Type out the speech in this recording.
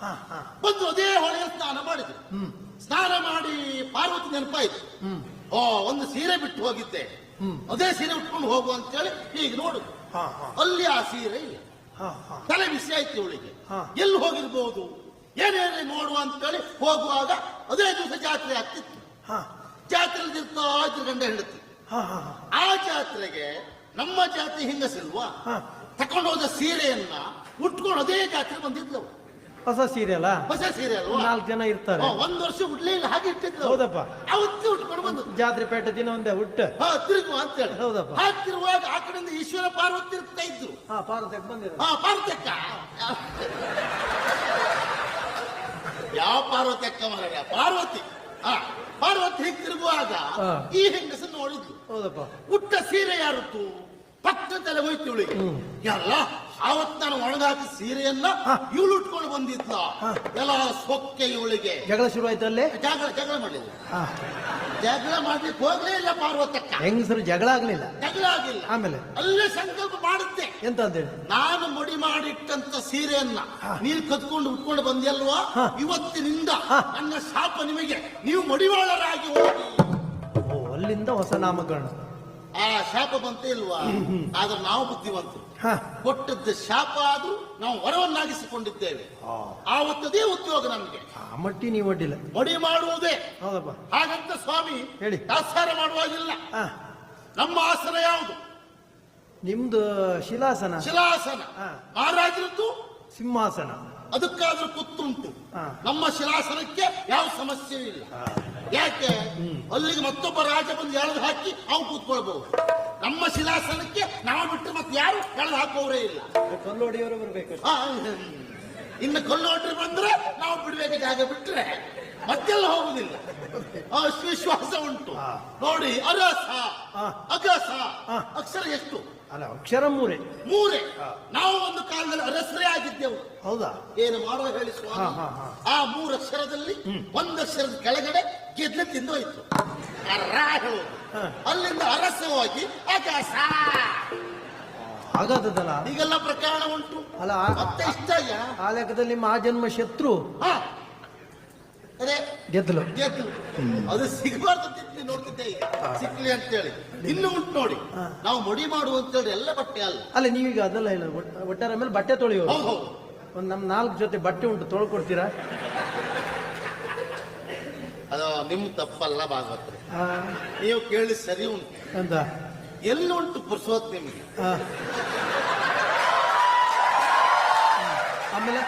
ಹಾ ಹಾ. ಬಂದು ಅದೇ ಹೊಳೆಯ ಸ್ನಾನ ಮಾಡಿದ್ರು. ಹ್ಮ್. ಸ್ನಾನ ಮಾಡಿ ಪಾರ್ವತಿ ನೆನಪಾಯ್ತು. ಹ್ಮ್. ಓ ಒಂದು ಸೀರೆ ಬಿಟ್ಟು ಹೋಗಿದ್ದೆ. ಹ್ಮ್. ಅದೇ ಸೀರೆ ಉಟ್ಕೊಂಡು ಹೋಗು ಅಂತೇಳಿ ಈಗ ನೋಡು. ಹಾ ಹಾ. ಅಲ್ಲಿ ಆ ಸೀರೆ ಇಲ್ಲ. ಹಾ ಹಾ. ತಲೆ ಬಿಸಿ ಆಯ್ತು ಇವಳಿಗೆ. ಎಲ್ಲಿ ಹೋಗಿರ್ಬೋದು? ಏನೇನೇ ನೋಡುವ ಅಂತೇಳಿ ಹೋಗುವಾಗ ಅದೇ ದಿವಸ ಜಾತ್ರೆ ಆಗ್ತಿತ್ತು. ಹಾ. ಜಾತ್ರೆ ಇರ್ತಾ ಇದ್ರು ಗಂಡ ಹೆಂಡತಿ. ಹಾ ಹಾ ಹಾ. ಆ ಜಾತ್ರೆಗೆ ನಮ್ಮ ಜಾತಿ ಹೆಂಗಸಿಲ್ವಾ ತಕೊಂಡೋದ ತಕೊಂಡು ಸೀರೆಯನ್ನ ಉಟ್ಕೊಂಡು ಅದೇ ಜಾತ್ರೆ ಬಂದಿದ್ಲು. ಹೊಸ ಸೀರೆ ಅಲ್ಲ ಹೊಸ ಸೀರೆ ಅಲ್ವಾ? ನಾಲ್ಕು ಜನ ಇರ್ತಾರೆ. ಒಂದು ಒಂದ್ ವರ್ಷ ಉಡ್ಲೇ ಇಲ್ಲ ಹಾಗೆ ಇಟ್ಟಿದ್ಲು ಹೌದಪ್ಪ. ಅವತ್ತು ಉಟ್ಕೊಂಡು ಬಂದು. ಜಾತ್ರೆ ಪೇಟೆ ದಿನ ಒಂದೇ ಹುಟ್ಟ. ಹಾ ತಿರುಗು ಅಂತೇಳಿ ಹೌದಪ್ಪ. ಹಾಕಿರುವಾಗ ಆ ಕಡೆಯಿಂದ ಈಶ್ವರ ಪಾರ್ವತಿ ಇರ್ತಾ ಇದ್ರು. ಹಾ ಪಾರ್ವತಕ್ಕೆ ಬಂದಿರ ಹಾ ಪಾರ್ವತಕ್ಕ ಯಾವ ಪಾರ್ವತಿ ಅಕ್ಕ ಮರ ಪಾರ್ವತಿ. ಹಾ ಪಾರ್ವತಿ ಹೀಗೆ ತಿರುಗುವಾಗ ಹಾ. ಈ ಹೆಂಗಸ ನೋಡಿದ್ರು ಹೌದಪ್ಪ. ಉಟ್ಟ ಸೀರೆ ಯಾರುತ್ತು ಪಕ್ಕ ತಲೆ ಹೋಯ್ತು ಇವಳಿಗೆ. ಹ್ಮ್. ಆವತ್ ನಾನು ಒಣಗಾಕಿ ಸೀರೆಯನ್ನ. ಇವಳು ಉಟ್ಕೊಂಡು ಬಂದಿದ್ಲ. ಎಲ್ಲ ಸೊಕ್ಕೆ ಇವಳಿಗೆ. ಜಗಳ ಶುರು ಆಯ್ತು ಅಲ್ಲೇ? ಜಗಳ ಜಗಳ ಮಾಡಿದ್ಲು ಹಾ. ಜಗಳ ಮಾಡ್ಲಿಕ್ಕೆ ಹೋಗ್ಲೇ ಇಲ್ಲ ಪಾರ್ವತಕ್ಕ. ಹೆಂಗಸರು ಜಗಳ ಆಗ್ಲಿಲ್ಲ? ಜಗಳ ಆಗಿಲ್ಲ. ಆಮೇಲೆ? ಅಲ್ಲೇ ಸಂಕಲ್ಪ ಮಾಡುತ್ತೆ. ಎಂತ ಅಂತೇಳಿ ನಾನು ಮುಡಿ ಮಾಡಿಟ್ಟಂತ ಸೀರೆಯನ್ನ. ನೀನು ಕದ್ಕೊಂಡು ಉಟ್ಕೊಂಡು ಬಂದಿಲ್ವಾ ಹಾ. ಇವತ್ತಿನಿಂದ. ನನ್ನ ಶಾಪ ನಿಮಗೆ. ನೀವು ಮಡಿವಾಳರಾಗಿ ಹೋಗಿ. ಓ ಅಲ್ಲಿಂದ ಹೊಸ ನಾಮಕರಣ. ಆ ಶಾಪ ಬಂತೇ ಇಲ್ವಾ? ಆದ್ರೆ ನಾವು ಬುದ್ಧಿವಂತರು. ಹಾ. ಕೊಟ್ಟದ್ದ ಶಾಪ ಆದ್ರೂ ನಾವು ವರವನ್ನಾಗಿಸಿಕೊಂಡಿದ್ದೇವೆ. ಆವತ್ತದೇ ಉದ್ಯೋಗ ನಮಗೆ. ಆ ಮಟ್ಟಿ ನೀವು ಒಡ್ಡಿಲ್ಲ. ಮಡಿ ಮಾಡುವುದೇ. ಹೌದಪ್ಪ. ಹಾಗಂತ ಸ್ವಾಮಿ ಹೇಳಿ. ದಾಸಾರ ಮಾಡುವಾಗಿಲ್ಲ. ನಮ್ಮ ಆಸನ ಯಾವುದು? ನಿಮ್ದು ಶಿಲಾಸನ. ಶಿಲಾಸನ. ಮಹಾರಾಜರದ್ದು ಸಿಂಹಾಸನ. ಅದಕ್ಕಾದ್ರೂ ಕುತ್ತುಂಟು. ನಮ್ಮ ಶಿಲಾಸನಕ್ಕೆ ಯಾವ ಸಮಸ್ಯೆ ಇಲ್ಲ. ಯಾಕೆ? ಅಲ್ಲಿಗೆ ಮತ್ತೊಬ್ಬ ರಾಜ ಬಂದು ಎಳೆದು ಹಾಕಿ ಅವ್ನು ಕೂತ್ಕೊಳ್ಬಹುದು. ನಮ್ಮ ಶಿಲಾಸನಕ್ಕೆ ನಾವು ಬಿಟ್ಟು ಮತ್ತೆ ಯಾರು ಎಳೆದು ಹಾಕೋರೇ ಇಲ್ಲ. ಕಲ್ಲೋಡಿಯವರು ಬರ್ಬೇಕು. ಇನ್ನು ಕಲ್ಲೋಡ್ರಿ ಬಂದ್ರೆ ನಾವು ಬಿಡ್ಬೇಕು ಜಾಗ ಬಿಟ್ರೆ ಮತ್ತೆಲ್ಲ ಹೋಗುದಿಲ್ಲ. ಆ, ವಿಶ್ವಾಸ ಉಂಟು. ನೋಡಿ ಅರಸ. ಅಗಸ. ಅಕ್ಷರ ಎಷ್ಟು? ಅಲ್ಲ ಅಕ್ಷರ ಮೂರೇ. ಮೂರೇ. ನಾವು ಒಂದು ಕಾಲದಲ್ಲಿ ಅರಸರೇ ಆಗಿದ್ದೆವು. ಹೌದಾ? ಏನು ಮಾಡೋ ಹೇಳಿ ಸ್ವಾಮಿ. ಆ ಮೂರು ಅಕ್ಷರದಲ್ಲಿ ಒಂದು ಅಕ್ಷರದ ಕೆಳಗಡೆ ಗೆದ್ಲೆ ತಿಂದೋಯ್ತು ಅರ್ರ ಹೇಳೋದು ಅಲ್ಲಿಂದ ಅರಸವಾಗಿ ಅಗಸ. ಆಕಾಶ ಹಾಗಾದದಲ್ಲ? ಈಗೆಲ್ಲ ಪ್ರಕರಣ ಉಂಟು. ಅಲ್ಲ ಮತ್ತೆ ಇಷ್ಟ? ಆ ಲೆಕ್ಕದಲ್ಲಿ ಮಹಾಜನ್ಮ ಶತ್ರು. ಗೆದ್ದಲು. ಅದು ಸಿಗಬಾರ್ದು ಅಂತ ನೋಡ್ತಿದ್ದೆ ಈಗ. ಸಿಕ್ಲಿ ಅಂತೇಳಿ. ಇನ್ನು ಉಂಟು ನೋಡಿ. ನಾವು ಮಡಿ ಮಾಡುವ ಅಂತೇಳಿ ಎಲ್ಲ ಬಟ್ಟೆ ಅಲ್ಲ. ಅಲ್ಲ ನೀವೀಗ ಅದೆಲ್ಲ ಇಲ್ಲ ಒಟ್ಟಾರ ಮೇಲೆ ಬಟ್ಟೆ ಹೌದು ಹೌದು. ಒಂದು ನಮ್ಮ ನಾಲ್ಕು ಜೊತೆ ಬಟ್ಟೆ ಉಂಟು ತೊಳ್ಕೊಡ್ತೀರಾ? ಅದು ನಿಮ್ ತಪ್ಪಲ್ಲ ಭಾಗವತ್ರಿ. ನೀವು ಕೇಳಿ ಸರಿ ಉಂಟು. ಅಂತ ಎಲ್ಲಿ ಉಂಟು ಪುರ್ಸೋತ್ ನಿಮಗೆ. ಆಮೇಲೆ?